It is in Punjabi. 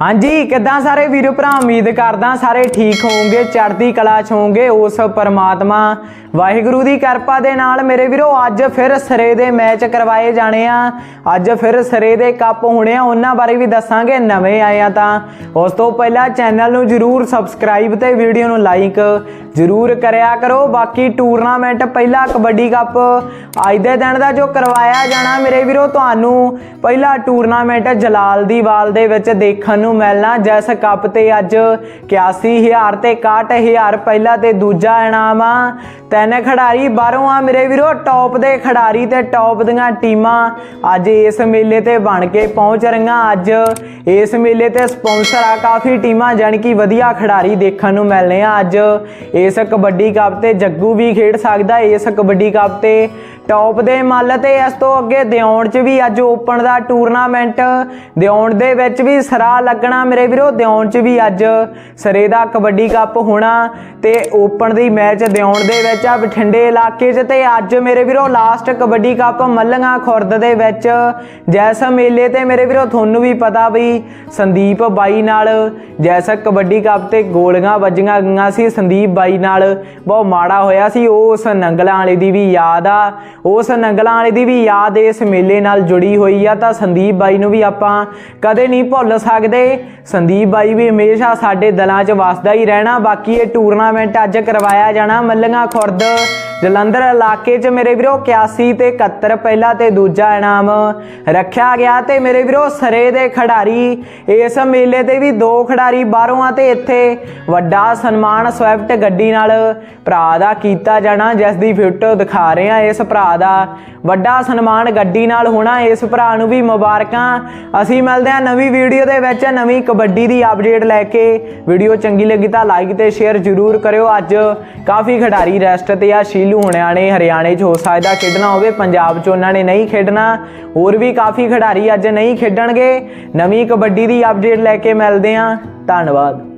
ਹਾਂਜੀ, ਕਿੱਦਾਂ ਸਾਰੇ ਵੀਰੋ ਭਰਾ? ਉਮੀਦ ਕਰਦਾ ਸਾਰੇ ਠੀਕ ਹੋਵੋਗੇ, ਚੜ੍ਹਦੀ ਕਲਾ ਚ ਹੋਵੋਗੇ। ਉਸ ਪਰਮਾਤਮਾ, ਵਾਹਿਗੁਰੂ ਦੀ ਕਿਰਪਾ ਦੇ ਨਾਲ ਮੇਰੇ ਵੀਰੋ, ਅੱਜ ਫਿਰ ਸਿਰੇ ਦੇ ਮੈਚ ਕਰਵਾਏ ਜਾਣੇ ਆ। ਅੱਜ ਫਿਰ ਸਿਰੇ ਦੇ ਕੱਪ ਹੋਣੇ ਆ, ਉਹਨਾਂ ਬਾਰੇ ਵੀ ਦੱਸਾਂਗੇ, ਨਵੇਂ ਆਏ ਆ ਤਾਂ। ਉਸ ਤੋਂ ਪਹਿਲਾਂ ਚੈਨਲ ਨੂੰ ਜਰੂਰ ਸਬਸਕ੍ਰਾਈਬ ਤੇ ਵੀਡੀਓ ਨੂੰ ਲਾਈਕ ਜਰੂਰ ਕਰਿਆ ਕਰੋ। ਬਾਕੀ ਟੂਰਨਾਮੈਂਟ, ਪਹਿਲਾ ਕਬੱਡੀ ਕੱਪ ਅੱਜ ਦੇ ਦਿਨ ਦਾ ਜੋ ਕਰਵਾਇਆ ਜਾਣਾ ਮੇਰੇ ਵੀਰੋ, ਤੁਹਾਨੂੰ ਪਹਿਲਾ ਟੂਰਨਾਮੈਂਟ ਜਲਾਲ ਦੀ ਵਾਲ ਦੇ ਵਿੱਚ ਦੇਖਣ ਨੂੰ ਮਿਲਣਾ। ਜਿਸ ਕੱਪ ਤੇ ਅੱਜ 81000 ਤੇ 61000 ਪਹਿਲਾ ਤੇ ਦੂਜਾ ਇਨਾਮ ਆ। ਤਿੰਨ ਖਿਡਾਰੀ ਬਾਹਰੋਂ ਆ ਮੇਰੇ ਵੀਰੋ ਟੌਪ ਦੇ ਖਿਡਾਰੀ ਤੇ ਟੌਪ ਦੀਆਂ ਟੀਮਾਂ ਅੱਜ ਇਸ ਮੇਲੇ ਤੇ ਬਣ ਕੇ ਪਹੁੰਚ ਰਹੀਆਂ। ਅੱਜ ਇਸ ਮੇਲੇ ਤੇ ਸਪਾਂਸਰ ਆ ਕਾਫੀ ਟੀਮਾਂ, ਜਾਣੀ ਕਿ ਵਧੀਆ ਖਿਡਾਰੀ ਦੇਖਣ ਨੂੰ ਮਿਲਨੇ ਆ। ਅੱਜ ਇਸ ਕਬੱਡੀ ਕੱਪ ਤੇ ਜੱਗੂ ਵੀ ਖੇਡ ਸਕਦਾ। ਇਸ ਕਬੱਡੀ ਕੱਪ ਤੇ ਟੌਪ ਦੇ ਮੱਲ ਤੇ ਇਸ ਤੋਂ ਅੱਗੇ ਦਿਉਣ ਚ ਵੀ ਅੱਜ ਓਪਨ ਦਾ ਟੂਰਨਾਮੈਂਟ। ਦਿਉਣ ਦੇ ਵਿੱਚ ਵੀ ਸਰਾ ਲੱਗਣਾ ਮੇਰੇ ਵੀਰੋ ਦਿਉਣ ਚ ਵੀ ਅੱਜ ਸਰੇ ਦਾ ਕਬੱਡੀ ਕੱਪ ਹੋਣਾ ਤੇ ਓਪਨ ਦੀ ਮੈਚ ਦਿਉਣ ਦੇ ਵਿੱਚ ਆ ਬਠਿੰਡੇ ਇਲਾਕੇ 'ਚ ਤੇ ਅੱਜ ਮੇਰੇ ਵੀਰੋ ਲਾਸਟ ਕਬੱਡੀ ਕੱਪ ਮੱਲੰਗਾ ਖੁਰਦ ਦੇ ਵਿੱਚ। ਜੈਸ ਮੇਲੇ ਤੇ ਮੇਰੇ ਵੀਰੋ ਤੁਹਾਨੂੰ ਵੀ ਪਤਾ ਵੀ ਸੰਦੀਪ ਬਾਈ ਨਾਲ ਜੈਸਾ ਕਬੱਡੀ ਕੱਪ ਤੇ ਗੋਲੀਆਂ ਵੱਜੀਆਂ ਗਈਆਂ ਸੀ, ਸੰਦੀਪ ਬਾਈ ਨਾਲ ਬਹੁਤ ਮਾੜਾ ਹੋਇਆ ਸੀ ਉਹ ਉਸ ਨੰਗਲਾਂ ਵਾਲੇ ਦੀ ਵੀ ਯਾਦ ਆ। ਉਸ ਨੰਗਲਾਂ ਵਾਲੇ ਦੀ ਵੀ ਯਾਦ ਇਸ ਮੇਲੇ ਨਾਲ ਜੁੜੀ ਹੋਈ ਆ, ਤਾਂ ਸੰਦੀਪ ਬਾਈ ਨੂੰ ਵੀ ਆਪਾਂ ਕਦੇ ਨਹੀਂ ਭੁੱਲ ਸਕਦੇ। ਸੰਦੀਪ ਬਾਈ ਵੀ ਹਮੇਸ਼ਾ ਸਾਡੇ ਦਿਲਾਂ 'ਚ ਵਸਦਾ ਹੀ ਰਹਿਣਾ। ਬਾਕੀ ਇਹ ਟੂਰਨਾਮੈਂਟ ਅੱਜ ਕਰਵਾਇਆ ਜਾਣਾ ਮੱਲੀਆਂ ਖੁਰਦ। ਜਲੰਧਰ ਇਲਾਕੇ 'ਚ ਮੇਰੇ ਵੀਰੋ 81 ਤੇ 71 ਪਹਿਲਾ ਤੇ ਦੂਜਾ ਇਨਾਮ ਰੱਖਿਆ ਗਿਆ ਤੇ ਮੇਰੇ ਵੀਰੋ ਸਰੇ ਦੇ ਖਿਡਾਰੀ ਇਸ ਮੇਲੇ ਤੇ ਵੀ ਦੋ ਖਿਡਾਰੀ ਬਾਹਰੋਂ ਆ ਤੇ ਇੱਥੇ ਵੱਡਾ ਸਨਮਾਨ ਸਵਿਫਟ ਗੱਡੀ ਨਾਲ ਭਰਾ ਦਾ ਕੀਤਾ ਜਾਣਾ, ਜਿਸ ਦੀ ਫੋਟੋ ਦਿਖਾ ਰਹੇ ਆ ਇਸ ਭਰਾ ਦਾ ਵੱਡਾ ਸਨਮਾਨ ਗੱਡੀ ਨਾਲ ਹੋਣਾ, ਇਸ ਭਰਾ ਨੂੰ ਵੀ ਮੁਬਾਰਕਾਂ। ਅਸੀਂ ਮਿਲਦੇ ਹਾਂ ਨਵੀਂ ਵੀਡੀਓ ਦੇ ਵਿੱਚ, ਨਵੀਂ ਕਬੱਡੀ ਦੀ ਅਪਡੇਟ ਲੈ ਕੇ। ਵੀਡੀਓ ਚੰਗੀ ਲੱਗੀ ਤਾਂ ਲਾਈਕ ਤੇ ਸ਼ੇਅਰ ਜ਼ਰੂਰ ਕਰਿਓ। ਅੱਜ ਕਾਫੀ ਖਿਡਾਰੀ ਰੈਸਟ ਤੇ ਆ ਸ਼ੀਲੂ ਹੁਣਿਆ ਨੇ ਹਰਿਆਣੇ 'ਚ ਹੋ ਸਕਦਾ ਖੇਡਣਾ ਹੋਵੇ, ਪੰਜਾਬ 'ਚ ਉਹਨਾਂ ਨੇ ਨਹੀਂ ਖੇਡਣਾ। ਹੋਰ ਵੀ ਕਾਫੀ ਖਿਡਾਰੀ ਅੱਜ ਨਹੀਂ ਖੇਡਣਗੇ। ਨਵੀਂ ਕਬੱਡੀ ਦੀ ਅਪਡੇਟ ਲੈ ਕੇ ਮਿਲਦੇ ਹਾਂ। ਧੰਨਵਾਦ।